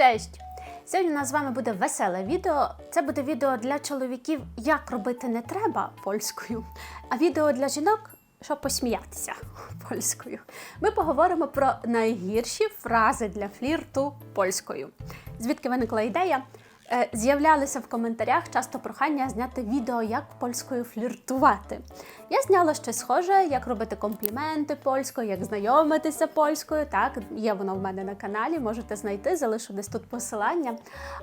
Cześć! Сьогодні у нас з вами буде веселе відео. Це буде відео для чоловіків, як робити не треба польською, а відео для жінок, щоб посміятися польською. Ми поговоримо про найгірші фрази для флірту польською. Звідки виникла ідея? Е, З'являлися в коментарях часто прохання зняти відео, як польською фліртувати. Я зняла щось схоже, як робити компліменти польською, як знайомитися польською. Так, є воно в мене на каналі, можете знайти, залишу десь тут посилання.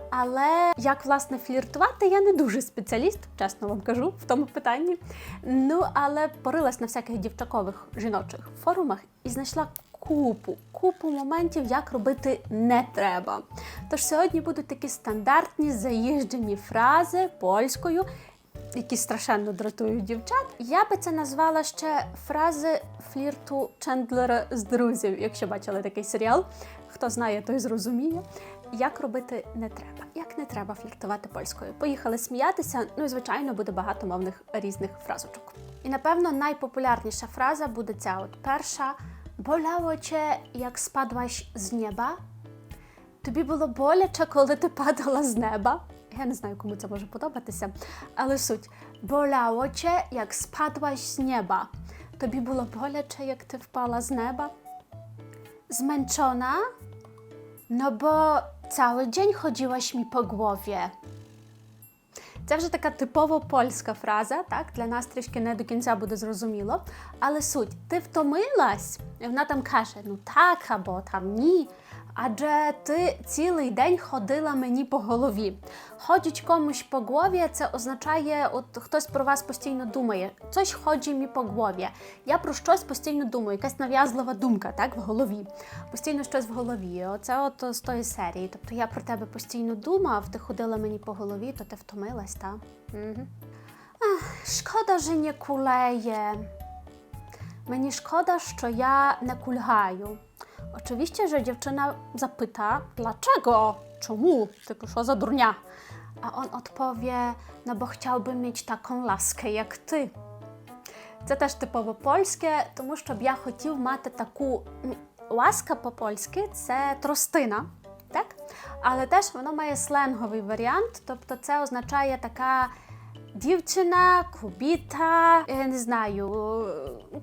Але як власне фліртувати, я не дуже спеціаліст, чесно вам кажу, в тому питанні. Ну, але порилась на всяких дівчакових жіночих форумах і знайшла купу, купу моментів, як робити не треба. Тож сьогодні будуть такі стандартні заїжджені фрази польською, які страшенно дратують дівчат. Я би це назвала ще фрази флірту Чендлера з друзів, якщо бачили такий серіал. Хто знає, той зрозуміє. Як робити не треба, як не треба фліртувати польською. Поїхали сміятися. Ну і звичайно буде багато мовних різних фразочок. І напевно найпопулярніша фраза буде ця от перша. Cię, jak spadłaś z nieba? Тобі було боляче, коли ти падала з неба. Я не знаю, кому це може подобатися, але суть. Bolało cię, jak spadłaś z nieba. Тобі було боляче, як ти впала з неба. Zmęczona? No bo cały dzień chodziłaś mi po głowie. Це вже така типово польська фраза, так? Для нас трішки не до кінця буде зрозуміло. Але суть, ти втомилась? І вона там каже: ну так або там ні. Адже ти цілий день ходила мені по голові. Ходять комусь по голові, це означає, от хтось про вас постійно думає. Coś chodzi mi по голові. Я про щось постійно думаю, якась нав'язлива думка, так, в голові. Постійно щось в голові. Оце от з тої серії. Тобто я про тебе постійно думав, ти ходила мені по голові, то ти втомилась, так? Угу. Шкода, що не кулеє. Mені szkoda, що я не кульгаю. Oczywiście, że dziewczyna zapyta, dlaczego? Czemu? Tylko co za durnia? A on odpowie, no bo chciałbym mieć taką laskę jak ти. Це теж типово польське, тому що б я хотів мати таку м, ласка по-польськи це тростина, так? Але теж воно має сленговий варіант, тобто це означає така дівчина, кубіта, я не знаю,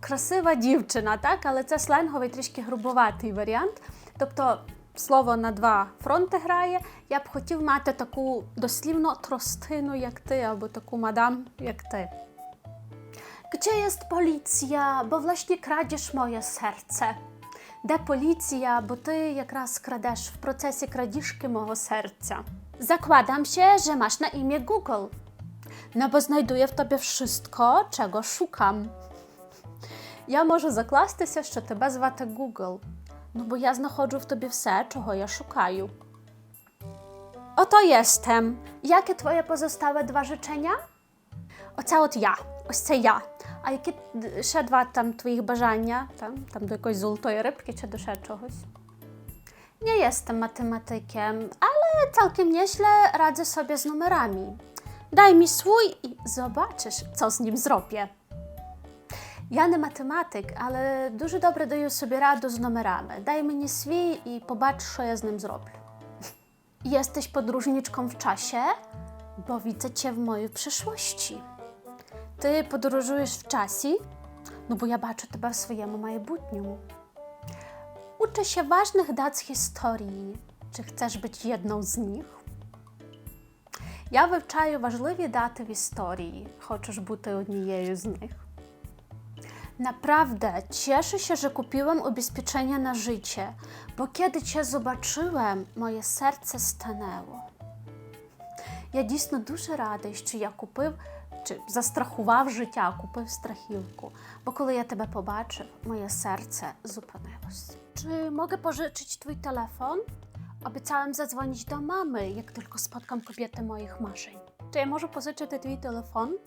красива дівчина, так? Але це сленговий трішки грубоватий варіант. Тобто слово на два фронти грає. Я б хотів мати таку дослівно тростину, як ти, або таку мадам, як ти. Gdzie jest policja? Bo właśnie kradzież moje serce. Де поліція, бо ти якраз крадеш в процесі крадіжки мого серця. Zakładam się, że masz na imię Google. No bo znajduję w tobie wszystko, czego szukam. Я можу закластися, що тебе звати Google. Ну бо я знаходжу в тобі все, чого я шукаю. Oto jestem. Jakie twoje pozostałe dwa życzenia? Оце от я, ось це я. А які д- ще два там твоїх бажання? Там, там до якоїсь золотої рибки чи до ще чогось? Nie jestem matematykiem, ale całkiem nieźle radzę sobie z numerami. Daj mi swój i zobaczysz, co z nim zrobię. Я не математик, але дуже добре даю собі раду з номерами. Дай мені свій і побач, що я з ним зроблю. Jesteś podróżniczką w czasie, bo widzę cię w mojej przyszłości. Ти подорожуєш в часі? Ну, бо я бачу тебе в своєму майбутньому. Uczę się ważnych dat z historii. Чи chcesz być jedną z nich? Я вивчаю важливі дати в історії. Хочеш бути однією з них? Naprawdę cieszę się, że kupiłem ubezpieczenie na życie, bo kiedy cię zobaczyłem, moje серце станело. Я дійсно дуже радий, що я купив чи застрахував життя, купив страхівку. Бо коли я тебе побачив, моє серце zupłynęło. Czy mogę pożyczyć twój telefon? Obiecałem zadzwonić do mamy, jak tylko spotkam kobietę moich marzeń. Чи я можу позичити твій телефон?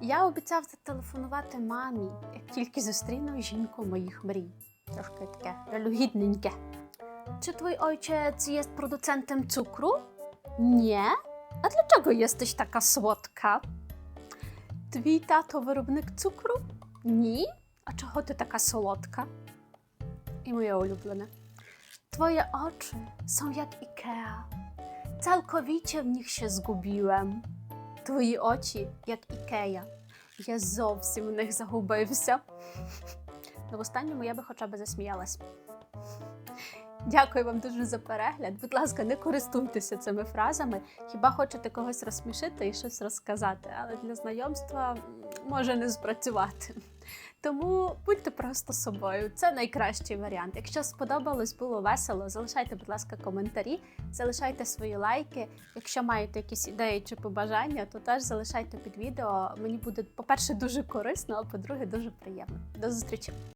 Я обіцяв зателефонувати мамі, як тільки зустріну жінку моїх мрій. Трошки таке жалюгідненьке. Czy twój ojciec jest producentem cukru? Nie. A dlaczego jesteś taka słodka? Твій тато виробник цукру? Ні. А чого ти така солодка? І моє улюблене. Twoje oczy są jak Ikea. Całkowicie w nich się zgubiłem. Твої очі, як Ікея. Я зовсім в них загубився. Ну, в останньому я би хоча б засміялась. Дякую вам дуже за перегляд. Будь ласка, не користуйтеся цими фразами. Хіба хочете когось розсмішити і щось розказати, але для знайомства може не спрацювати. Тому будьте просто собою. Це найкращий варіант. Якщо сподобалось, було весело, залишайте, будь ласка, коментарі, залишайте свої лайки. Якщо маєте якісь ідеї чи побажання, то теж залишайте під відео. Мені буде, по-перше, дуже корисно, а по-друге, дуже приємно. До зустрічі!